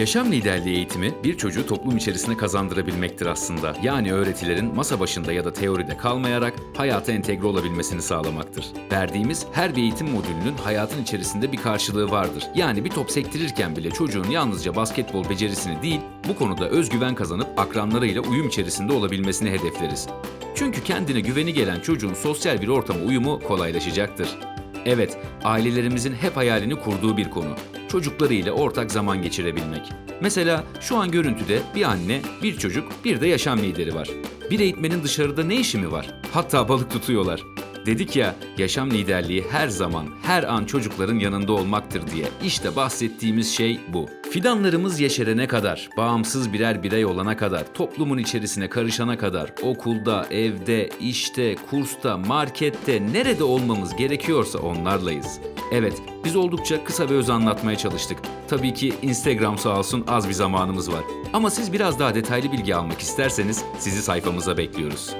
Yaşam liderliği eğitimi bir çocuğu toplum içerisine kazandırabilmektir aslında. Yani öğretilerin masa başında ya da teoride kalmayarak hayata entegre olabilmesini sağlamaktır. Verdiğimiz her bir eğitim modülünün hayatın içerisinde bir karşılığı vardır. Yani bir top sektirirken bile çocuğun yalnızca basketbol becerisini değil, bu konuda özgüven kazanıp akranlarıyla uyum içerisinde olabilmesini hedefleriz. Çünkü kendine güveni gelen çocuğun sosyal bir ortama uyumu kolaylaşacaktır. Evet, ailelerimizin hep hayalini kurduğu bir konu. Çocuklarıyla ortak zaman geçirebilmek. Mesela şu an görüntüde bir anne, bir çocuk, bir de yaşam lideri var. Bir eğitmenin dışarıda ne işi mi var? Hatta balık tutuyorlar. Dedik ya, yaşam liderliği her zaman, her an çocukların yanında olmaktır diye. İşte bahsettiğimiz şey bu. Fidanlarımız yeşerene kadar, bağımsız birer birey olana kadar, toplumun içerisine karışana kadar, okulda, evde, işte, kursta, markette, nerede olmamız gerekiyorsa onlarlayız. Evet, biz oldukça kısa ve öz anlatmaya çalıştık. Tabii ki Instagram sağ olsun az bir zamanımız var. Ama siz biraz daha detaylı bilgi almak isterseniz sizi sayfamıza bekliyoruz.